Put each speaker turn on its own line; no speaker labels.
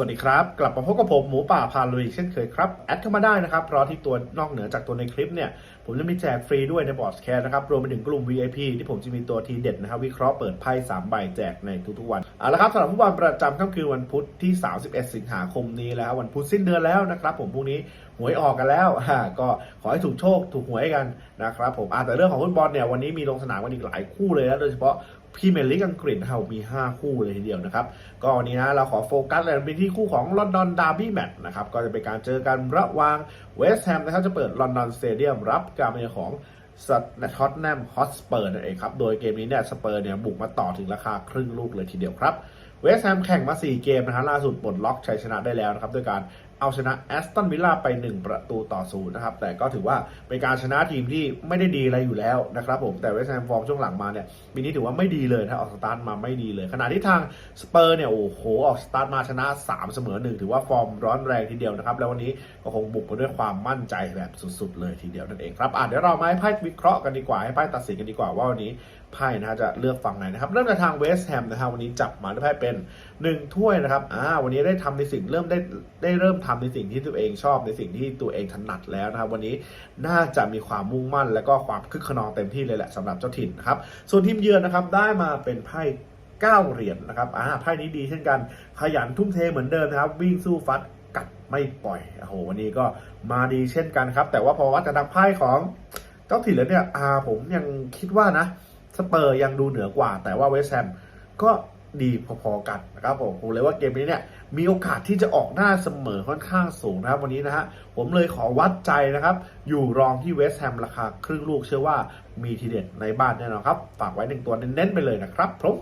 วัสดีครับ กลับมาพบกับผมหมูป่าพาลุยเช่นเคยครับแอดเข้ามาได้นะครับ เพราะที่ตัวนอกเหนือจากตัวในคลิปเนี่ยผมจะมีแจกฟรีด้วยในบอร์ดแคร์นะครับ รวมไปถึงกลุ่ม VIP ที่ผมจะมีตัวทีเด็ดนะครับวิเคราะห์เปิดไพ่3ใบแจกในทุกๆวันเอาละครับสำหรับผู้วันประจำค่ำคืนวันพุธที่ 31 สิงหาคมนี้แล้ววันพุธสิ้นเดือนแล้วนะครับ ผมพรุ่งนี้หวยออกกันแล้วก็ขอให้ถูกโชคถูกหวยกันนะครับผมอ่าแต่เรื่องของฟุตบอลเนี่ยวันนี้มีลงสนามกันอีกหลายคู่เลยนะโดยเฉพาะพรีเมียร์ลีกอังกฤษนะครับมี 5 คู่เลยทีเดียวนะครับก็วันนี้นะเราขอโฟกัสเลยไปที่คู่ของลอนดอนดาร์บี้แมตช์นะครับก็จะเป็นการเจอกันระหว่างเวสต์แฮมนะครับจะเปิดลอนดอนสเตเดียมรับการมาเยือนของสตท็อตแนมฮอตสเปอร์นั่นเองครับ โดยเกมนี้เนี่ยสเปอร์เนี่ยบุกมาต่อถึงราคาครึ่งลูกเลยทีเดียวครับ เวสต์แฮมแข่งมา 4 เกมนะฮะล่าสุดปลดล็อกชัยชนะได้แล้วนะครับด้วยการเอาชนะแอสตันวิลล่าไป 1 ประตูต่อศูนย์นะครับ แต่ก็ถือว่าเป็นการชนะทีมที่ไม่ได้ดีอะไรอยู่แล้วนะครับผมแต่เวสต์แฮมฟอร์มช่วงหลังมาเนี่ยปีนี้ถือว่าไม่ดีเลยถ้าออกสตาร์ทมาไม่ดีเลย ขณะที่ทางสเปอร์เนี่ยโอ้โหออกสตาร์ทมาชนะ 3 เสมอ1ถือว่าฟอร์มร้อนแรงทีเดียวนะครับ แล้ววันนี้ก็คงบุกมาด้วยความมั่นใจแบบสุดๆ เลยทีเดียวนั่นเองครับอะเดี๋ยวเรามาให้ไพ่วิเคราะห์กันดีกว่าให้ไพ่ตัดสินกันดีกว่าว่าวันนี้ไพ่นะฮะจะเลือกฝั่งไหนนะครับเริ่มจากทางเวสต์แฮมนะครับวันนี้จับมาด้วยไพ่เป็น1 ถ้วยนะครับอ่าวันนี้ได้ทำในสิ่งเริ่มได้ได้เริ่มทำในสิ่งที่ตัวเองชอบในสิ่งที่ตัวเองถนัดแล้วนะครับ วันนี้น่าจะมีความมุ่งมั่น และก็ความคึกขนองเต็มที่เลยแหละสำหรับเจ้าถิ่นนะครับส่วนทีมเยือนนะครับได้มาเป็นไพ่เก้าเหรียญนะครับ อ่า ไพ่นี้ดีเช่นกัน ขยันทุ่มเทเหมือนเดิมนะครับ วิ่งสู้ฟัดกัดไม่ปล่อย โอ้โห วันนี้ก็มาดีเช่นกันครับ แต่ว่าพอวัดจากไพ่ของเจ้าถิ่นแล้วเนี่ย อ่า ผมยังคิดว่านะ สเปอร์ยังดูเหนือกว่า แต่ว่าเวสแฮมก็ ดีพอๆกันนะครับผมผมเลยว่าเกมนี้เนี่ยมีโอกาสที่จะออกหน้าเสมอค่อนข้างสูงนะครับวันนี้นะฮะผมเลยขอวัดใจนะครับ อยู่รองที่เวสต์แฮมราคาครึ่งลูกเชื่อว่ามีทีเด็ดในบ้านแน่นอนครับ ฝากไว้หนึ่งตัวเน้นๆไปเลยนะครับผม